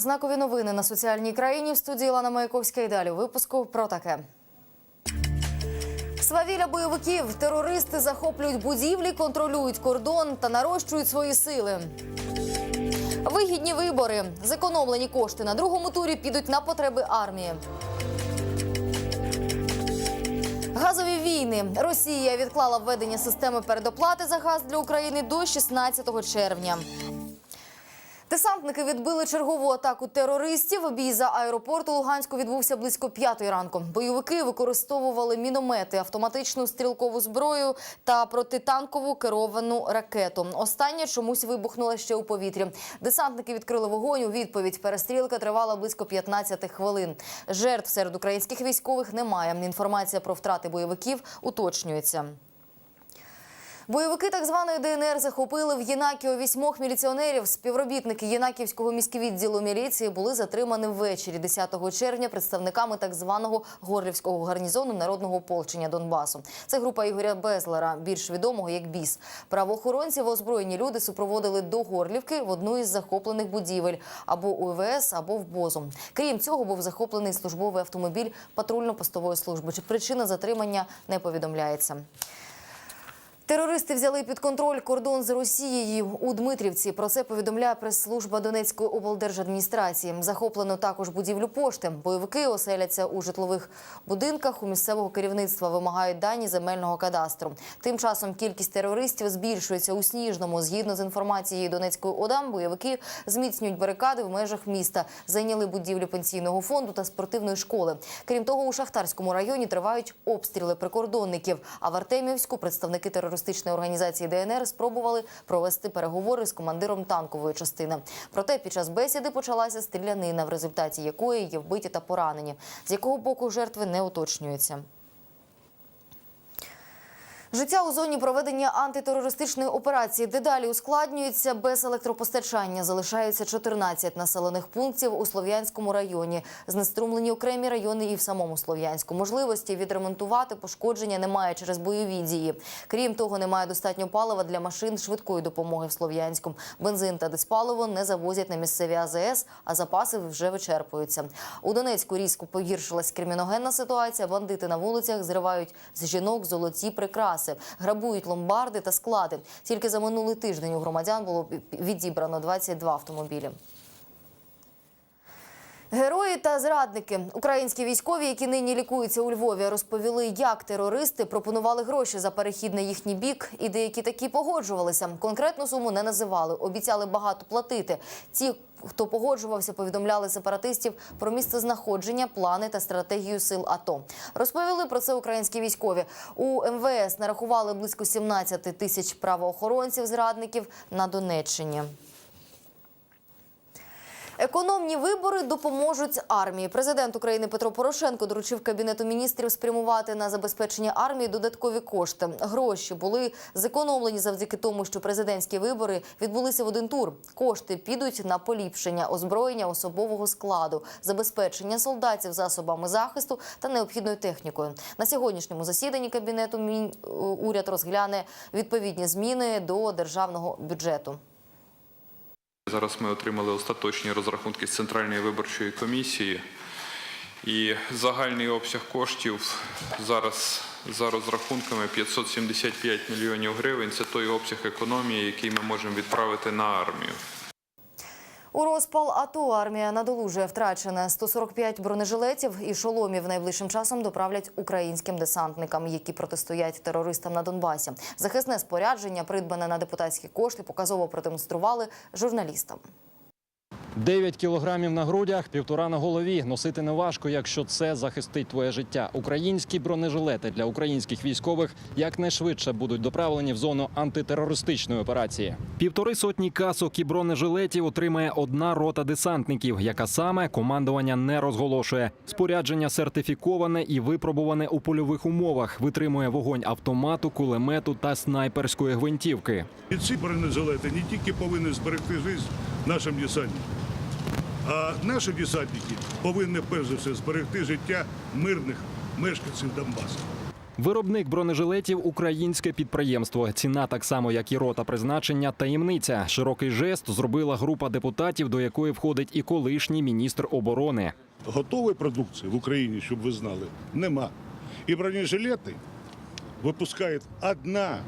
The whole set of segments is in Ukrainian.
Знакові новини на соціальній країні. В студії Лана Маяковська і далі випуску про таке. Свавілля бойовиків. Терористи захоплюють будівлі, контролюють кордон та нарощують свої сили. Вигідні вибори. Зекономлені кошти на другому турі підуть на потреби армії. Газові війни. Росія відклала введення системи передоплати за газ для України до 16 червня. Десантники відбили чергову атаку терористів. Бій за аеропорту Луганську відбувся близько п'ятої ранку. Бойовики використовували міномети, автоматичну стрілкову зброю та протитанкову керовану ракету. Остання чомусь вибухнула ще у повітрі. Десантники відкрили вогонь. У відповідь перестрілка тривала близько 15 хвилин. Жертв серед українських військових немає. Інформація про втрати бойовиків уточнюється. Бойовики так званої ДНР захопили в Єнакіо вісьмох міліціонерів. Співробітники Єнаківського міськвідділу міліції були затримані ввечері 10 червня представниками так званого Горлівського гарнізону народного ополчення Донбасу. Це група Ігоря Безлера, більш відомого як БІС. Правоохоронців озброєні люди супроводили до Горлівки в одну із захоплених будівель або УВС, або в Бозу. Крім цього, був захоплений службовий автомобіль патрульно-постової служби. Чи причина затримання не повідомляється. Терористи взяли під контроль кордон з Росією у Дмитрівці. Про це повідомляє прес-служба Донецької облдержадміністрації. Захоплено також будівлю пошти. Бойовики оселяться у житлових будинках. У місцевого керівництва вимагають дані земельного кадастру. Тим часом кількість терористів збільшується у Сніжному. Згідно з інформацією Донецької ОДА, бойовики зміцнюють барикади в межах міста. Зайняли будівлю пенсійного фонду та спортивної школи. Крім того, у Шахтарському районі тривають обстріли прикордонників. А в Артемівську представники терористичної організації ДНР спробували провести переговори з командиром танкової частини. Проте під час бесіди почалася стрілянина, в результаті якої є вбиті та поранені. З якого боку жертви не уточнюється. Життя у зоні проведення антитерористичної операції дедалі ускладнюється без електропостачання. Залишаються 14 населених пунктів у Слов'янському районі. Знеструмлені окремі райони і в самому Слов'янську. Можливості відремонтувати пошкодження немає через бойові дії. Крім того, немає достатньо палива для машин швидкої допомоги в Слов'янську. Бензин та диспаливо не завозять на місцеві АЗС, а запаси вже вичерпуються. У Донецьку різко погіршилась криміногенна ситуація. Бандити на вулицях зривають з жінок золоті прикраси, грабують ломбарди та склади. Тільки за минулий тиждень у громадян було відібрано 22 автомобілі. Герої та зрадники, українські військові, які нині лікуються у Львові, розповіли, як терористи пропонували гроші за перехід на їхній бік, і деякі такі погоджувалися. Конкретну суму не називали, обіцяли багато платити. Ті, хто погоджувався, повідомляли сепаратистів про місце знаходження, плани та стратегію сил АТО. Розповіли про це українські військові. У МВС нарахували близько 17 тисяч правоохоронців зрадників на Донеччині. Економні вибори допоможуть армії. Президент України Петро Порошенко доручив кабінету міністрів спрямувати на забезпечення армії додаткові кошти. Гроші були зекономлені завдяки тому, що президентські вибори відбулися в один тур. Кошти підуть на поліпшення озброєння особового складу, забезпечення солдатів засобами захисту та необхідною технікою. На сьогоднішньому засіданні кабінету уряд розгляне відповідні зміни до державного бюджету. Зараз ми отримали остаточні розрахунки з Центральної виборчої комісії. І загальний обсяг коштів зараз за розрахунками 575 мільйонів гривень. Це той обсяг економії, який ми можемо відправити на армію. У розпал АТО армія надолужує втрачене 145 бронежилетів і шоломів найближчим часом доправлять українським десантникам, які протистоять терористам на Донбасі. Захисне спорядження, придбане на депутатські кошти, показово продемонстрували журналістам. 9 кілограмів на грудях, півтора на голові. Носити не важко, якщо це захистить твоє життя. Українські бронежилети для українських військових якнайшвидше будуть доправлені в зону антитерористичної операції. Півтори сотні касок і бронежилетів отримає одна рота десантників, яка саме командування не розголошує. Спорядження сертифіковане і випробуване у польових умовах. Витримує вогонь автомату, кулемету та снайперської гвинтівки. І ці бронежилети не тільки повинні зберегти життя нашим десантникам, а наші десантники повинні перш за все зберегти життя мирних мешканців Донбасу. Виробник бронежилетів українське підприємство. Ціна так само, як і рота призначення, таємниця. Широкий жест зробила група депутатів, до якої входить і колишній міністр оборони. Готової продукції в Україні, щоб ви знали, нема. І бронежилети випускає одна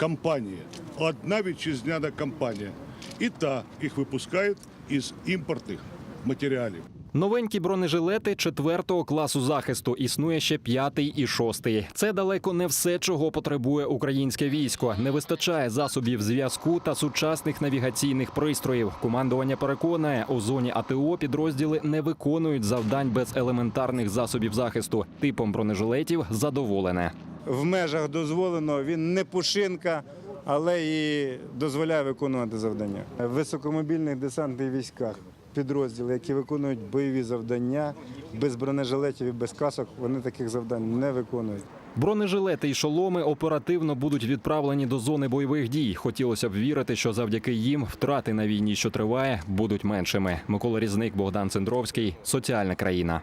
компанія, одна вітчизняна компанія. І та їх випускають із імпортних матеріалів. Новенькі бронежилети четвертого класу захисту існує ще п'ятий і шостий. Це далеко не все, чого потребує українське військо. Не вистачає засобів зв'язку та сучасних навігаційних пристроїв. Командування переконає, у зоні АТО підрозділи не виконують завдань без елементарних засобів захисту. Типом бронежилетів задоволене. в межах дозволеного. Він не пушинка, але і дозволяє виконувати завдання. Високомобільних десантних військах підрозділи, які виконують бойові завдання без бронежилетів і без касок, вони таких завдань не виконують. Бронежилети й шоломи оперативно будуть відправлені до зони бойових дій. Хотілося б вірити, що завдяки їм втрати на війні, що триває, будуть меншими. Микола Різник, Богдан Цендровський. Соціальна країна.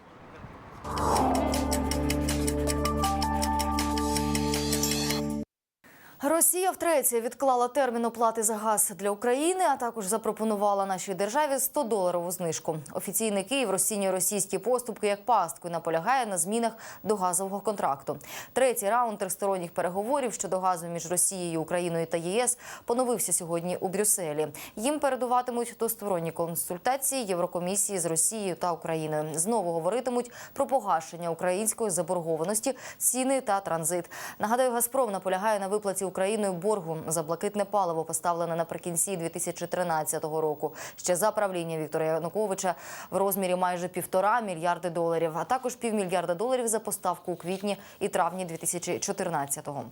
Росія втретє відклала термін оплати за газ для України, а також запропонувала нашій державі 100 доларову знижку. Офіційний Київ розцінює російські поступки як пастку і наполягає на змінах до газового контракту. Третій раунд тристоронніх переговорів щодо газу між Росією, Україною та ЄС поновився сьогодні у Брюсселі. Їм передуватимуть двосторонні консультації Єврокомісії з Росією та Україною. Знову говоритимуть про погашення української заборгованості, ціни та транзит. Нагадаю, Газпром наполягає на виплаті Україною боргу за блакитне паливо, поставлене наприкінці 2013 року. Ще за правління Віктора Януковича в розмірі майже півтора мільярди доларів, а також півмільярда доларів за поставку у квітні і травні 2014-го.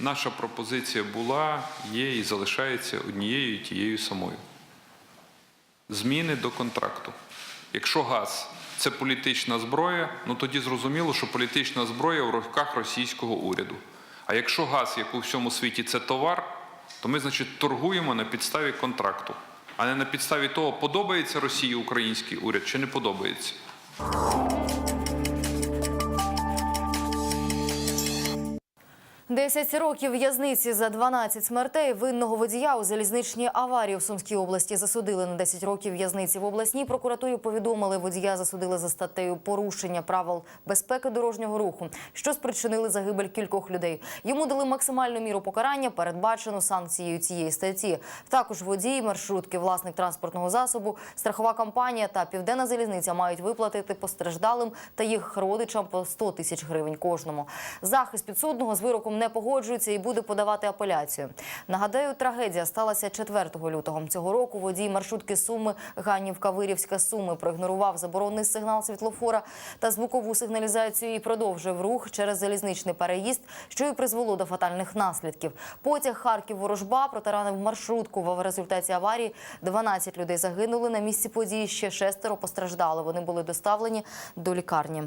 Наша пропозиція була, є і залишається однією тією самою. Зміни до контракту. Якщо газ це політична зброя, ну тоді зрозуміло, що політична зброя в руках російського уряду. А якщо газ, як у всьому світі, це товар, то ми, значить, торгуємо на підставі контракту, а не на підставі того, подобається Росії український уряд чи не подобається. Десять років в'язниці за 12 смертей винного водія у залізничній аварії у Сумській області засудили на 10 років в'язниці. В обласній прокуратурі повідомили, водія засудили за статтею порушення правил безпеки дорожнього руху, що спричинили загибель кількох людей. Йому дали максимальну міру покарання, передбачену санкцією цієї статті. Також водій, маршрутки, власник транспортного засобу, страхова компанія та південна залізниця мають виплатити постраждалим та їх родичам по 100 тисяч гривень кожному. Захист підсудного з вироком не погоджується і буде подавати апеляцію. Нагадаю, трагедія сталася 4 лютого цього року. Водій маршрутки Суми Ганівка Вирівська Суми проігнорував заборонний сигнал світлофора та звукову сигналізацію і продовжив рух через залізничний переїзд, що і призвело до фатальних наслідків. Потяг Харків Ворожба протаранив маршрутку. В результаті аварії 12 людей загинули на місці події. Ще шестеро постраждали. Вони були доставлені до лікарні.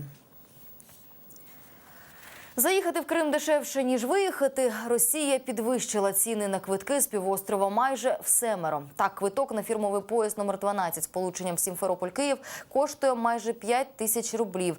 Заїхати в Крим дешевше ніж виїхати. Росія підвищила ціни на квитки з півострова майже в семеро. Так, квиток на фірмовий поїзд номер 12 з полученням Сімферополь Київ коштує майже 5 тисяч рублів,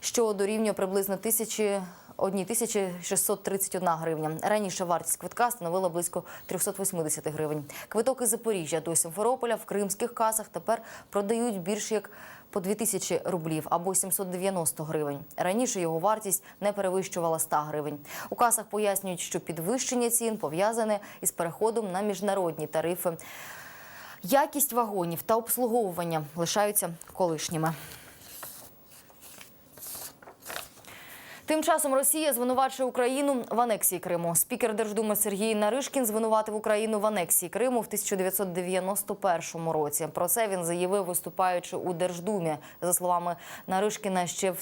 що дорівнює приблизно тисячі. 1631 гривня. Раніше вартість квитка становила близько 380 гривень. Квиток із Запоріжжя до Сімферополя в кримських касах тепер продають більш як по 2000 рублів або 790 гривень. Раніше його вартість не перевищувала 100 гривень. У касах пояснюють, що підвищення цін пов'язане із переходом на міжнародні тарифи. Якість вагонів та обслуговування лишаються колишніми. Тим часом Росія звинувачує Україну в анексії Криму. Спікер Держдуми Сергій Наришкін звинуватив Україну в анексії Криму в 1991 році. Про це він заявив, виступаючи у Держдумі. За словами Наришкіна, ще в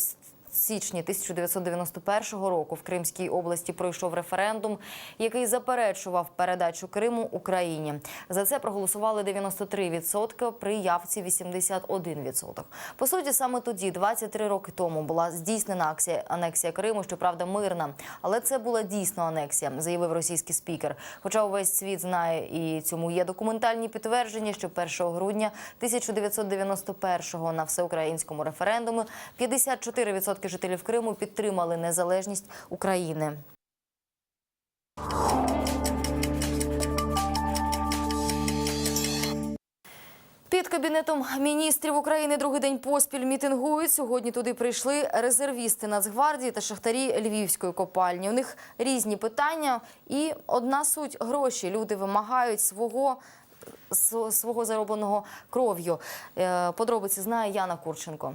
січні 1991 року в Кримській області пройшов референдум, який заперечував передачу Криму Україні. За це проголосували 93%, при явці 81%. По суті, саме тоді, 23 роки тому, була здійснена акція анексія Криму, щоправда, мирна. Але це була дійсно анексія, заявив російський спікер. Хоча увесь світ знає і цьому є документальні підтвердження, що 1 грудня 1991-го на всеукраїнському референдумі 54% 40% жителів Криму підтримали незалежність України. Під кабінетом міністрів України другий день поспіль мітингують. Сьогодні туди прийшли резервісти Нацгвардії та шахтарі Львівської копальні. У них різні питання і одна суть гроші. Люди вимагають свого свого заробленого кров'ю. Е, Подробиці знає Яна Курченко.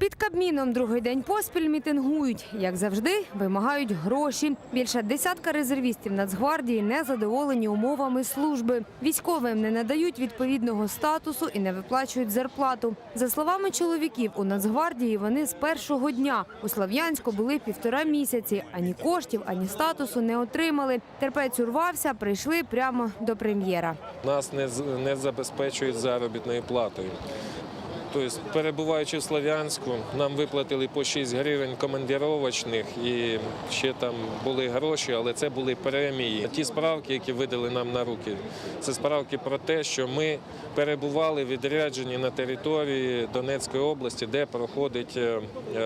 Під Кабміном другий день поспіль мітингують. Як завжди, вимагають гроші. Більше десятка резервістів Нацгвардії не задоволені умовами служби. Військовим не надають відповідного статусу і не виплачують зарплату. За словами чоловіків, у Нацгвардії вони з першого дня. У Слов'янську були півтора місяці. Ані коштів, ані статусу не отримали. Терпець урвався, прийшли прямо до прем'єра. нас не, не забезпечують заробітною платою. Тобто, перебуваючи в Слов'янську, нам виплатили по 6 гривень командировочних і ще там були гроші, але це були премії. Ті справки, які видали нам на руки, це справки про те, що ми перебували відряджені на території Донецької області, де проходить е, е,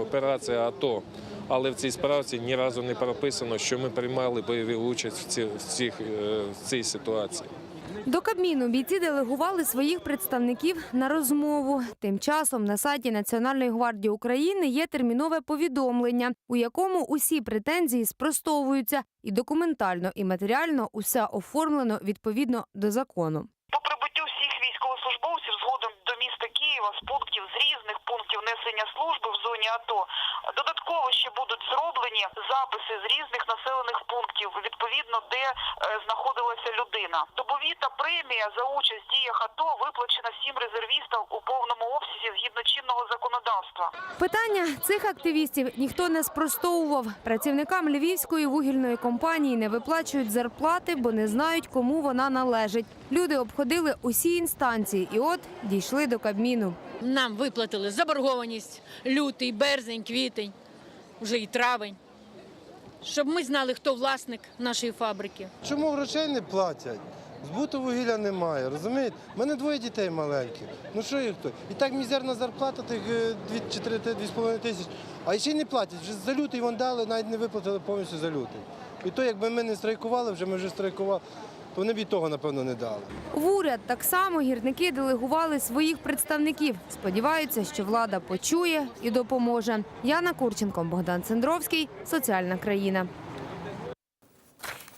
операція АТО. Але в цій справці ні разу не прописано, що ми приймали бойову участь в, ці, в, цих, е, в цій ситуації. До Кабміну бійці делегували своїх представників на розмову. Тим часом на сайті Національної гвардії України є термінове повідомлення, у якому усі претензії спростовуються, і документально, і матеріально усе оформлено відповідно до закону. З пунктів з різних пунктів несення служби в зоні АТО додатково ще будуть зроблені записи з різних населених пунктів, відповідно де е, знаходилася людина. Добові та премія за участь в діях АТО виплачена всім резервістам у повному обсязі згідно чинного законодавства. Питання цих активістів ніхто не спростовував. Працівникам львівської вугільної компанії не виплачують зарплати, бо не знають, кому вона належить. Люди обходили усі інстанції, і от дійшли до Кабміну. Нам виплатили заборгованість лютий, березень, квітень, вже і травень. Щоб ми знали, хто власник нашої фабрики. Чому грошей не платять? Збуту вугілля немає, розумієте? У мене двоє дітей маленьких. Ну що їх то? І так мізерна зарплата, тих 2-4-2,5 тисяч, а ще й не платять. Вже за лютий вон дали, навіть не виплатили повністю за лютий. І то, якби ми не страйкували, вже ми вже страйкували, то вони б і того, напевно, не дали. В уряд так само гірники делегували своїх представників. Сподіваються, що влада почує і допоможе. Яна Курченко, Богдан Цендровський, соціальна країна.